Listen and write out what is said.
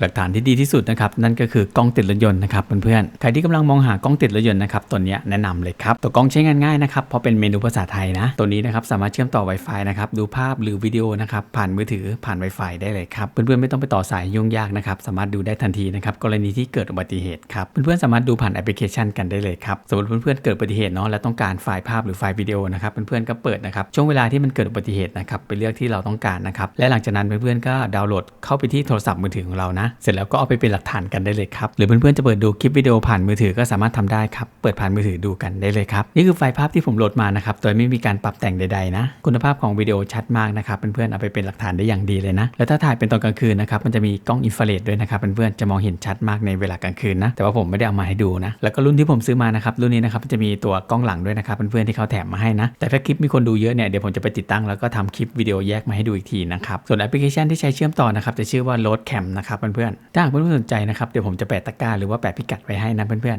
หลักฐานที่ดีที่สุดนะครับนั่นก็คือกล้องติดรถยนต์นะครับเพื่อนๆใครที่กำลังมองหากล้องติดรถยนต์นะครับตัวนี้แนะนำเลยครับตัวกล้องใช้งานง่ายนะครับเพราะเป็นเมนูภาษาไทยนะ ตัวนี้นะครับสามารถเชื่อมต่อ Wi-Fi นะครับดูภาพหรือวิดีโอนะครับผ่านมือถือผ่าน Wi-Fi ได้เลยครับเพื่อนๆไม่ต้องไปต่อสายยุ่งยากนะครับสามารถดูได้ทันทีนะครับกรณีที่เกิดอุบัติเหตุครับเพื่อนๆสามารถดูผ่านแอปพลิเคชันกันได้เลยครับสมมติเพื่อนๆเกิดอุบัติเหตุเนาะและต้องการไฟล์ภาพหรือไฟล์วิดีโอนะครับเพื่อนๆก็เปิดนะครับช่วงเวลาที่มันเกิดอุบัติเหตุนะครับไปเลือกที่เราต้องการนะครับและหลังจากนั้นเพื่อนๆก็ดาวน์โหลดเข้าไปที่โทรศัพท์มือถือของเรานะเสร็จแล้วก็เอาไปเป็นหลักฐานกันได้เลยครับ หรือเพื่อนๆจะเปิดดูคลิปวิดีโอผ่านมือถือก็สามารถทำได้ครับ เปิดผ่านมือถือดูกันได้เลยครับ นี่คือไฟล์ภาพที่ผมโหลดมานะครับ โดยไม่มีการปรับแต่งใดๆนะ คุณภาพของวิดีโอชัดมากนะครับ เพื่อนๆเอาไปเป็นหลักฐานได้อย่างดีเลยนะ แล้วถ้าถ่ายเป็นตอนกลางคืนนะครับ มันจะมีกล้องอินฟราเรดด้วยนะครับ เพื่อนๆจะมองเห็นชัดมากในเวลากลางคืนนะ แต่ว่าผมไม่ได้เอามาให้ดูนะ แล้วก็รุ่นที่ผมซื้อมานะครับ รุ่นนี้นะครับจะมีตัวกล้องหลังด้วยนะครับ เพื่อนๆที่เขาแถมมาให้นะ แต่ถ้าคลิปมีคนดูเยอะเนี่ย เดี๋ยวผมจะไปติดตั้งแล้วก็ทำคลิปวิดีโอแยกมาให้ดูอีกทีนะครับ ส่วนแอปพลิเคชันที่ใช้เชื่อมต่อนะครับจะชื่อว่า Load Cam นะครับเพื่อนๆ ถ้าเพื่อนๆสนใจนะครับ เดี๋ยวผมจะแปะตะกร้าหรือว่าแปะพิกัดไว้ให้นะเพื่อนๆ